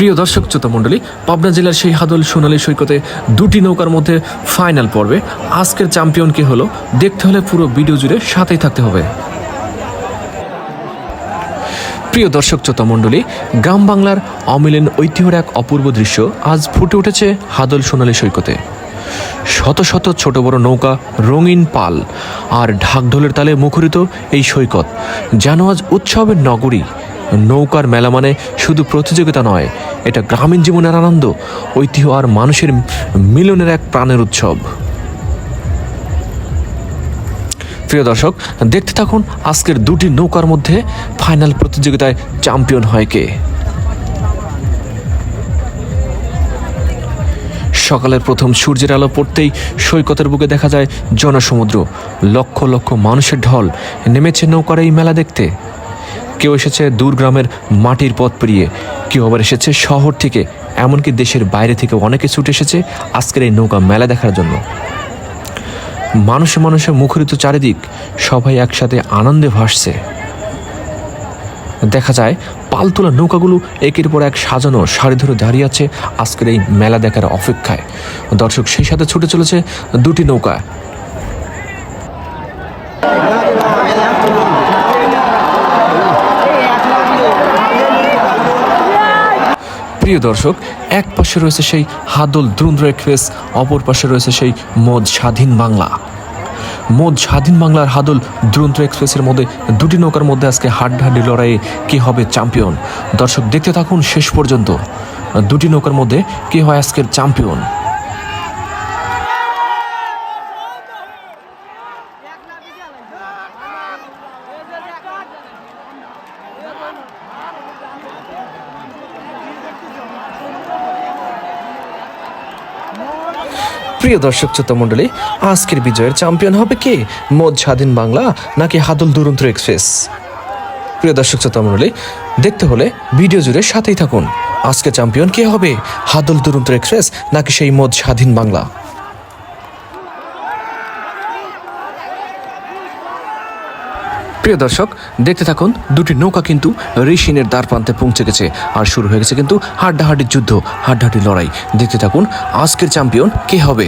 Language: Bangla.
প্রিয় দর্শক শ্রোতা মণ্ডলী পাবনা জেলার সেই হাদল সোনালী সৈকতে দুটি নৌকার মধ্যে ফাইনাল পর্বে। আজকের চ্যাম্পিয়ন কে হলো? দেখতে হলে পুরো ভিডিও জুড়ে সাথেই থাকতে হবে। প্রিয় দর্শক শ্রোতা মণ্ডলী গ্রাম বাংলার অমিলেন ঐতিহ্যের এক অপূর্ব দৃশ্য আজ ফুটে উঠেছে হাদল সোনালী সৈকতে। শত শত ছোট বড় নৌকা রঙিন পাল আর ঢাকঢোলের তালে মুখরিত এই সৈকত, যেন আজ উৎসবের নগরী। নৌকার মেলা মানে শুধু প্রতিযোগিতা নয় এটা গ্রামীণ জীবনের আনন্দ, ঐতিহ্য আর মানুষের মিলনের এক প্রাণের উৎসব। প্রিয় দর্শক, দেখতে থাকুন আজকের দুটি নৌকার মধ্যে ফাইনাল প্রতিযোগিতায় চ্যাম্পিয়ন হয় কে। সকালের প্রথম সূর্যের আলো পড়তেই সৈকতের বুকে দেখা যায় জনসমুদ্র। লক্ষ লক্ষ মানুষের ঢল নেমেছে নৌকার এই মেলা দেখতে। কেউ এসেছে দূর গ্রামের মাটির পথ পেরিয়ে, কেউ আবার এসেছে শহর থেকে, এমনকি দেশের বাইরে থেকে অনেকে ছুটে এসেছে আজকের এই নৌকা মেলা দেখার জন্য। মানুষে মানুষে মুখরিত চারিদিক, সবাই একসাথে আনন্দে ভাসছে। দেখা যায়, পালতোলা নৌকাগুলো একের পর এক সাজানো সারি ধরে দাঁড়িয়ে আছে আজকের এই মেলা দেখার অপেক্ষায়। দর্শক সেই সাথে ছুটে চলেছে দুটি নৌকা প্রিয় দর্শক, এক পাশে রয়েছে সেই হাদল দ্রুন্দ্র এক্সপ্রেস অপর পাশে রয়েছে সেই মদ স্বাধীন বাংলা। মোদ স্বাধীন বাংলার হাদল দুরন্ত এক্সপ্রেসের মধ্যে, দুটি নৌকার মধ্যে আজকে হাড্ডাহাড্ডি লড়াইয়ে কে হবে চ্যাম্পিয়ন? দর্শক, দেখতে থাকুন শেষ পর্যন্ত। দুটি নৌকার মধ্যে কে হয় আজকের চ্যাম্পিয়ন? প্রিয় দর্শক শ্রোতা আজকের বিজয়ের চ্যাম্পিয়ন হবে কে? মোদ স্বাধীন বাংলা নাকি হাদুল দুরন্ত এক্সপ্রেস? প্রিয় দর্শক শ্রোতা মণ্ডলী, দেখতে হলে ভিডিও জুড়ে সাথেই থাকুন। আজকে চ্যাম্পিয়ন কে হবে? হাদুল দুরন্ত এক্সপ্রেস নাকি সেই মোদ স্বাধীন বাংলা? প্রিয় দর্শক, দেখতে থাকুন, দুটি নৌকা কিন্তু ঋষিনের দ্বার প্রান্তে পৌঁছে গেছে। আর শুরু হয়ে গেছে কিন্তু হাড্ডাহাড্ডির যুদ্ধ হাড্ডাহাড্ডির লড়াই। দেখতে থাকুন, আজকের চ্যাম্পিয়ন কে হবে?